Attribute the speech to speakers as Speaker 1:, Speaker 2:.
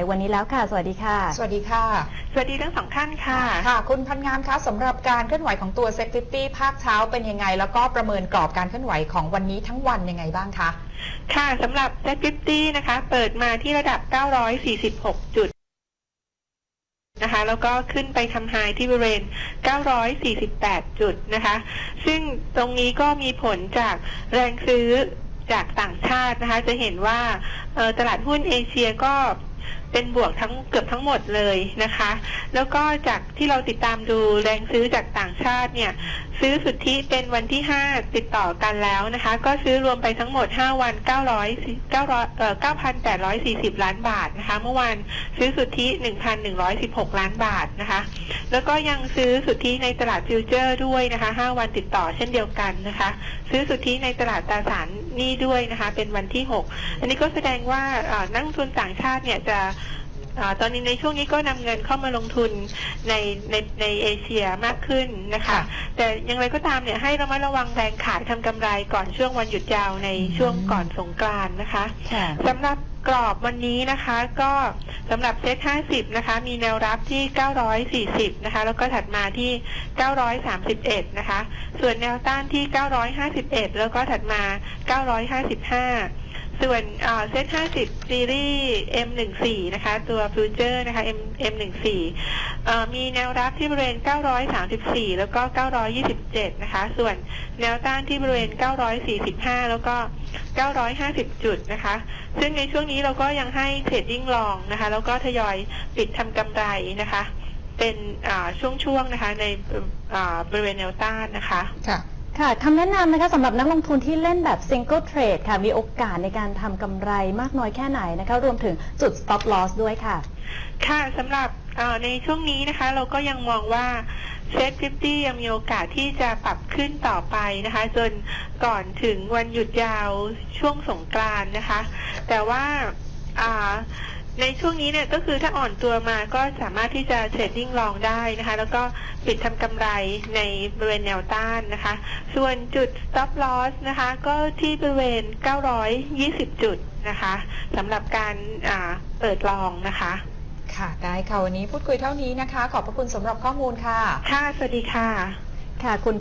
Speaker 1: วันนี้แล้วค่ะ สวัสดีค่ะ
Speaker 2: สวัสดีค่ะ
Speaker 3: สวัสดีทั้งสองท่านค่ะ
Speaker 2: ค่ะ คุณพันงานคะสำหรับการเคลื่อนไหวของตัวเซ็กซิตี้ภาคเช้าเป็นยังไง แล้วก็ประเมินกรอบการเคลื่อนไหวของวันนี้ทั้งวันยังไงบ้างคะ
Speaker 3: ค่ะสำหรับ z 50นะคะ เปิดมาที่ระดับ 946 จุดนะคะ แล้วก็ขึ้นไปทำไฮที่บริเวณ 948 จุดนะคะ ซึ่งตรงนี้ก็มีผลจากแรงซื้อจากต่างชาตินะคะ จะเห็นว่าเอ่อตลาดหุ้นเอเชียก็ เป็นบวกทั้งเกือบทั้งหมดเลยนะคะ แล้วก็จากที่เราติดตามดูแรงซื้อจากต่างชาติเนี่ยซื้อสุทธิเป็นวันที่ 5 ติดต่อกันแล้วนะคะ ก็ซื้อรวมไปทั้งหมด 5 วัน 900 900เอ่อ9,840 ล้านบาทนะคะ เมื่อวานซื้อสุทธิ 1,116 ล้านบาทนะคะ แล้วก็ยังซื้อสุทธิในตลาดฟิวเจอร์ด้วยนะคะ 5 วันติดต่อเช่นเดียวกันนะคะ ซื้อสุทธิในตลาดตราสารหนี้ด้วยนะคะ เป็นวันที่ 6 อันนี้ก็แสดงว่าเอ่อนักทุนต่างชาติเนี่ยจะ ตอนนี้ในช่วงนี้ก็นำเงินเข้ามาลงทุนในในในเอเชียมากขึ้นนะคะ
Speaker 2: ค่ะ
Speaker 3: แต่อย่างไรก็ตามเนี่ยให้ระมัดระวังแรงขายทำกำไรก่อนช่วงวันหยุดยาวในช่วงก่อนสงกรานต์นะคะ
Speaker 1: ค่ะ
Speaker 3: สำหรับกรอบวันนี้นะคะก็สำหรับเซ็ต50 นะคะ มีแนวรับที่ 940 นะคะ แล้วก็ถัดมาที่ 931 นะคะ ส่วนแนวต้านที่ 951 แล้วก็ถัดมา 955 ส่วนเซ็ต50ซีรีส์ M14 นะคะ ตัวฟิวเจอร์นะคะ M M14 มีแนวรับที่บริเวณ 934 แล้วก็ 927 นะคะ ส่วนแนวต้านที่บริเวณ 945 แล้วก็ 950 จุดนะคะ ซึ่งในช่วงนี้เราก็ยังให้เทรดดิ้งลองนะคะ แล้วก็ทยอยปิดทำกำไรนะคะ เป็นช่วงๆนะคะในบริเวณแนวต้านนะคะ
Speaker 2: ค่ะ
Speaker 1: ค่ะคำแนะนำนะคะสำหรับนักลงทุนที่เล่นแบบ single trade ค่ะ มีโอกาสในการทำกำไรมากน้อยแค่ไหนนะคะ รวมถึงจุด stop loss ด้วยค่ะ
Speaker 3: ค่ะสำหรับในช่วงนี้นะคะ เราก็ยังมองว่าเซ็ต50ยังมีโอกาสที่จะปรับขึ้นต่อไปนะคะ จนก่อนถึงวันหยุดยาวช่วงสงกรานต์นะคะ แต่ว่า ในช่วงนี้เนี่ยก็คือถ้าอ่อนตัวมาก็สามารถที่จะเทรดดิ้งลองได้นะคะ แล้วก็ปิดทำกำไรในบริเวณแนวต้านนะคะ ส่วนจุด stop loss นะคะ ก็ที่บริเวณ 920 จุดนะคะสำหรับการอ่าเปิดลองนะคะ
Speaker 2: ค่ะได้ค่ะ วันนี้พูดคุยเท่านี้นะคะ ขอบพระคุณสำหรับข้อมูลค่ะ
Speaker 3: ค่ะ สวัสดีค่ะ
Speaker 1: ค่ะคุณ